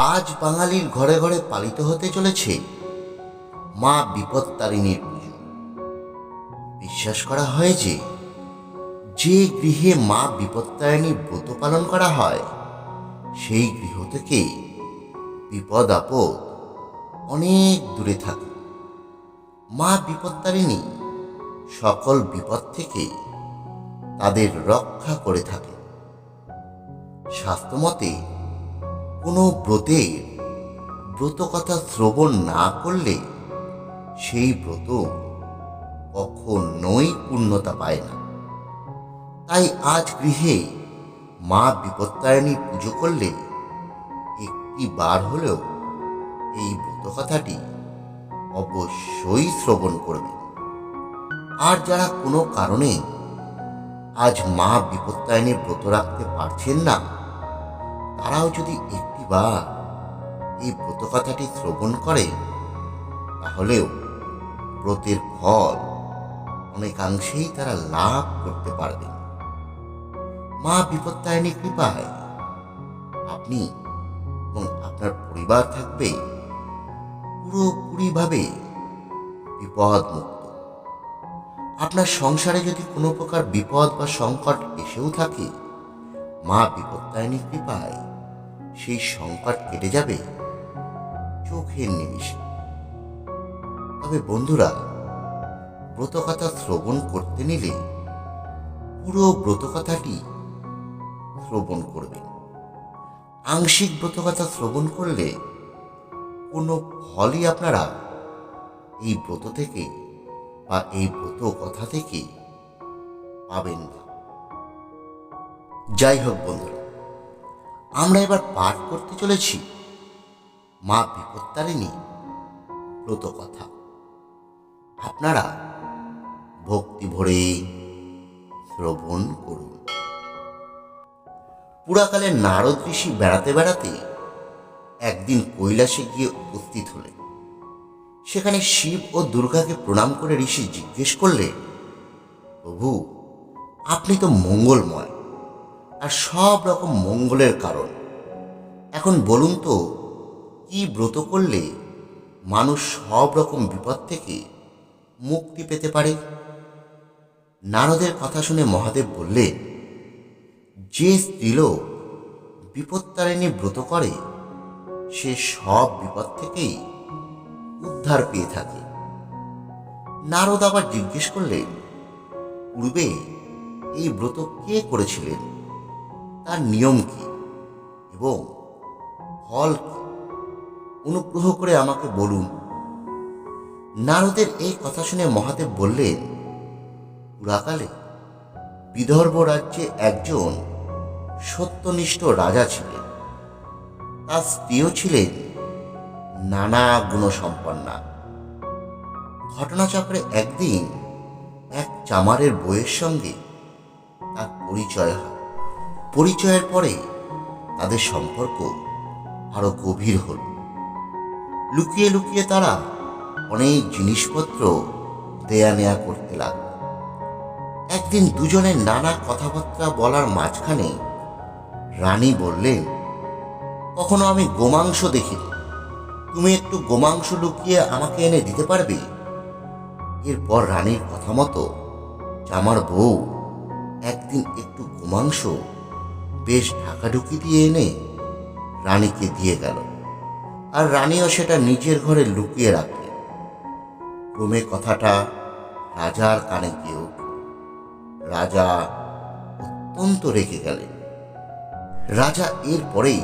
আজ বাঙালির ঘরে ঘরে পালিত হতে চলেছে মা বিপত্তারিণীর পুজো। বিশ্বাস করা হয় যে যে গৃহে মা বিপত্তারিণীর ব্রত পালন করা হয়, সেই গৃহ থেকে বিপদ আপদ অনেক দূরে থাকে। মা বিপত্তারিণী সকল বিপদ থেকে তাদের রক্ষা করে থাকে। শাস্ত্রমতে কোনো ব্রতের ব্রতকথা শ্রবণ না করলে সেই ব্রত কখনোই পূর্ণতা পায় না। তাই আজ গৃহে মা বিপত্তারিণী পুজো করলে একটি বার হলেও এই ব্রত কথাটি অবশ্যই শ্রবণ করবে। আর যারা কোনো কারণে আজ মা বিপত্তায়নের ব্রত রাখতে পারছেন না, তারাও যদি একটিবার এই ব্রত কথাটি শ্রবণ করে? তাহলেও ব্রতের ফল অনেকাংশেই তারা লাভ করতে পারবেন মা বিপত্তায়নী কৃপায় আপনি এবং আপনার পরিবার থাকবে পুরোপুরিভাবে বিপদ মুক্ত আপনার সংসারে যদি কোনো প্রকার বিপদ বা সংকট এসেও থাকে, মা বিপত্তায়নী কৃপায় সেই সংকট কেটে যাবে চোখের নিমিষে। তবে বন্ধুরা, ব্রতকথা শ্রবণ করতে নিলে পুরো ব্রতকথাটি শ্রবণ করবেন। আংশিক ব্রতকথা শ্রবণ করলে কোনো ফলই আপনারা এই ব্রত থেকে বা এই ব্রত কথা থেকে পাবেন না। যাই হোক বন্ধুরা আমরা এবার পাঠ করতে চলেছি। মা বিপত্তারিণী, ব্রত কথা। আপনারা ভক্তি ভরে শ্রবণ করুন। পুরাকালে নারদ ঋষি বেড়াতে বেড়াতে একদিন কৈলাসে গিয়ে উপস্থিত হলেন। সেখানে শিব ও দুর্গাকে প্রণাম করে ঋষি জিজ্ঞেস করলে, প্রভু, আপনি তো মঙ্গলময়। আর সব রকম মঙ্গলের কারণ। এখন বলুন তো, কি ব্রত করলে মানুষ সব রকম বিপদ থেকে মুক্তি পেতে পারে? নারদের কথা শুনে মহাদেব বললেন, যে স্ত্রীলোক বিপত্তারিণী ব্রত করে, সে সব বিপদ থেকেই উদ্ধার পেয়ে থাকে। নারদ আবার জিজ্ঞেস করলেন, পূর্বে এই ব্রত কে করেছিলেন? তার নিয়ম কি? এবং ফল কি? অনুগ্রহ করে আমাকে বলুন। নারদের এই কথা শুনে মহাদেব বললেন, পুরাকালে বিদর্ভ রাজ্যে একজন সত্যনিষ্ঠ রাজা ছিলেন। তার স্ত্রীও ছিলেন নানা গুণসম্পন্না। ঘটনাচক্রে একদিন এক চামারের বইয়ের সঙ্গে তার পরিচয় হয়। পরিচয়ের পরে তাদের সম্পর্ক আরও গভীর হল। লুকিয়ে লুকিয়ে তারা অনেক জিনিসপত্র দেয়া নেয়া করতে লাগল। একদিন দুজনের নানা কথাবার্তা বলার মাঝখানে রানী বললেন, কখনো আমি গোমাংস দেখিনি। তুমি একটু গোমাংস লুকিয়ে আমাকে এনে দিতে পারবে? এরপর রানীর কথা মতো আমার বউ একদিন একটু গোমাংস বেশ ঢাকাঢুকি দিয়ে এনে রানীকে দিয়ে গেল। আর রানীও সেটা নিজের ঘরে লুকিয়ে রাখলেন। ক্রমে কথাটা রাজার কানে গিয়ে উঠল। রাজা অত্যন্ত রেগে গেলেন। রাজা এরপরেই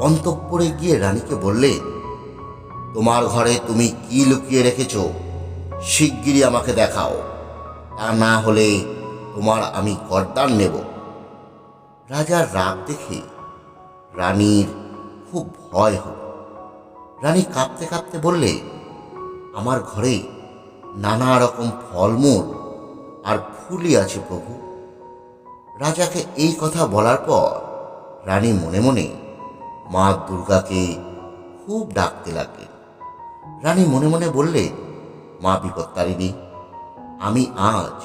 অন্তঃপুরে গিয়ে রানীকে বললেন তোমার ঘরে তুমি কি লুকিয়ে রেখেছ? শিগগিরই আমাকে দেখাও। তা না হলে তোমার আমি গরদান নেব। রাজার রাগ দেখে রানীর খুব ভয় হল রানী কাঁপতে কাঁপতে বললে, আমার ঘরে নানা রকম ফলমূল আর ফুলই আছে প্রভু। রাজাকে এই কথা বলার পর রানী মনে মনে মা দুর্গাকে খুব ডাকতে লাগলেন। রানী মনে মনে বললে, মা বিপত্তারিণী, আমি আজ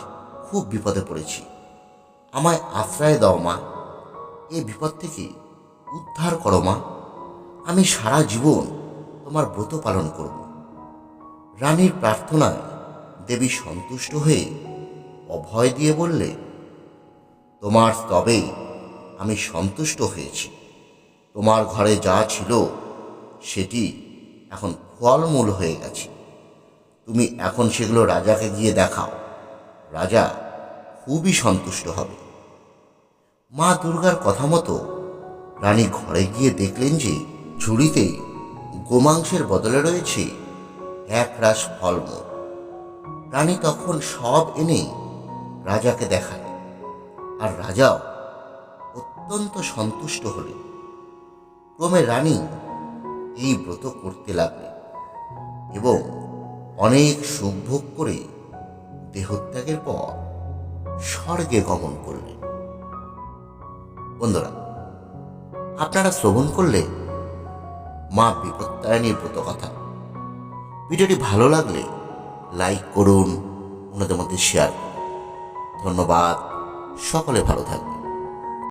খুব বিপদে পড়েছি। আমায় আশ্রয় দাও মা। এই বিপদ থেকে উদ্ধার করো মা। আমি সারা জীবন তোমার ব্রত পালন করব। রানীর প্রার্থনায় দেবী সন্তুষ্ট হয়ে অভয় দিয়ে বললে, তোমার তবে আমি সন্তুষ্ট হয়েছি। তোমার ঘরে যা ছিল সেটি এখন ফলমূল হয়ে গেছে। তুমি এখন সেগুলো রাজাকে গিয়ে দেখাও। রাজা খুবই সন্তুষ্ট হবে। মা দুর্গার কথা মতো রানী ঘরে গিয়ে দেখলেন যে ঝুড়িতে গোমাংসের বদলে রয়েছে এক রাস ফলমূল। রানী তখন সব এনে রাজাকে দেখায় আর রাজাও অত্যন্ত সন্তুষ্ট হলেন। ক্রমে রানী এই ব্রত করতে লাগলেন এবং অনেক সুখ ভোগ করে দেহত্যাগের পর স্বর্গে গমন করলেন। বন্ধুরা, আপনারা শ্রবণ করলে মা বিপত্তায়নীর ব্রত কথা। ভিডিওটি ভালো লাগলে লাইক করুন ওনাদের মধ্যে শেয়ার করুন। ধন্যবাদ, সকলে ভালো থাকবেন।